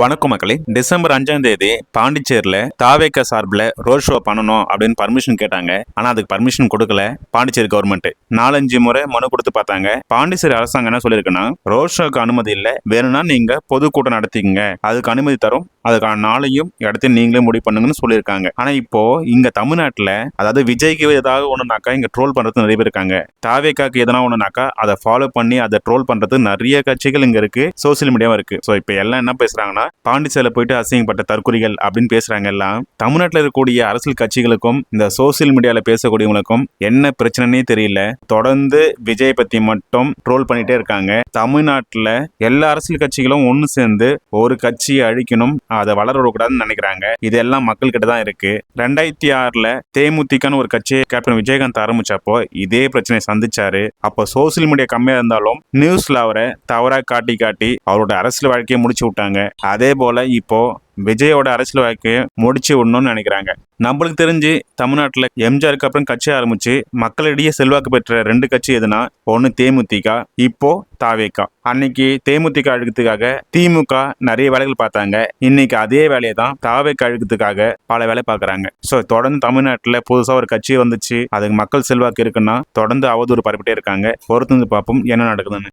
வணக்கம் மக்களே. டிசம்பர் அஞ்சாம் தேதி பாண்டிச்சேரியில் தாவேக்க சார்பில் ரோட் ஷோ பண்ணணும் அப்படின்னு பர்மிஷன் கேட்டாங்க. ஆனால் அதுக்கு பர்மிஷன் கொடுக்கல. பாண்டிச்சேரி கவர்மெண்ட் நாலஞ்சு முறை மனு கொடுத்து பார்த்தாங்க. பாண்டிச்சேரி அரசாங்கம் என்ன சொல்லியிருக்குன்னா ரோட் ஷோக்கு அனுமதி இல்லை. வேணும்னா நீங்கள் பொதுக்கூட்டம் நடத்திக்கங்க. அதுக்கு அனுமதி தரும். அதுக்கான நாளையும் இடத்தையும் நீங்களே முடிவு பண்ணுங்கன்னு சொல்லியிருக்காங்க. ஆனால் இப்போ இங்கே தமிழ்நாட்டில் அதாவது விஜய்க்கு ஏதாவது ஒன்றுனாக்கா இங்கே ட்ரோல் பண்ணுறது நிறைய பேர் இருக்காங்க. தாவேக்காக்கு எதனா ஒன்றுனாக்கா அதை ஃபாலோ பண்ணி அதை ட்ரோல் பண்ணுறது நிறைய கட்சிகள் இங்கே இருக்குது சோசியல் மீடியாவும் இருக்குது ஸோ இப்போ எல்லாம் என்ன பேசுகிறாங்கன்னா பாண்டிச்சேரியில் போயிட்டு அசிங்கப்பட்ட தற்கொலைகள் அப்படின்னு பேசுறாங்க எல்லாம். தமிழ்நாட்டில் இருக்கக்கூடிய அரசியல் கட்சிகளுக்கும் இந்த சோசியல் மீடியால பேசக்கூடியவங்களுக்கும் என்ன பிரச்சனைனே தெரியல. தொடர்ந்து விஜய் பத்தி மட்டும் ட்ரோல் பண்ணிட்டே இருக்காங்க. தமிழ்நாட்டில் எல்லா அரசியல் கட்சிகளும் ஒன்று சேர்ந்து ஒரு கட்சியை அழிக்கணும் அதை வளர விடக்கூடாதுன்னு நினைக்கிறாங்க. இதெல்லாம் மக்கள் கிட்ட தான் இருக்கு. ரெண்டாயிரத்தி ஆறுல தேமுதிகன்னு ஒரு கட்சியை கேப்டன் விஜயகாந்த் ஆரம்பிச்சப்போ இதே பிரச்சனையை சந்திச்சாரு. அப்போ சோசியல் மீடியா கம்மியா இருந்தாலும் நியூஸ்ல அவரை தவறா காட்டி காட்டி அவரோட அரசியல் வாழ்க்கையை முடிச்சு விட்டாங்க. அதே போல இப்போ விஜயோட அரசியல் வாழ்க்கையை முடிச்சு விடணும்னு நினைக்கிறாங்க. நம்மளுக்கு தெரிஞ்சு தமிழ்நாட்டில் எம்ஜிஆருக்கு அப்புறம் கட்சி ஆரம்பிச்சு மக்களிடையே செல்வாக்கு பெற்ற ரெண்டு கட்சி எதுனா ஒன்று தேமுதிக இப்போ தாவேக்கா. அன்னைக்கு தேமுதிக அழுகத்துக்காக திமுக நிறைய வேலைகள் பார்த்தாங்க. இன்னைக்கு அதே வேலையை தான் தாவேக்கா அழுகத்துக்காக பல வேலை பார்க்குறாங்க. ஸோ தொடர்ந்து தமிழ்நாட்டில் புதுசாக ஒரு கட்சி வந்துச்சு. அதுக்கு மக்கள் செல்வாக்கு இருக்குன்னா தொடர்ந்து அவதூறு பரப்பிட்டே இருக்காங்க. பொறுத்து பார்ப்போம் என்ன நடக்குதுன்னு.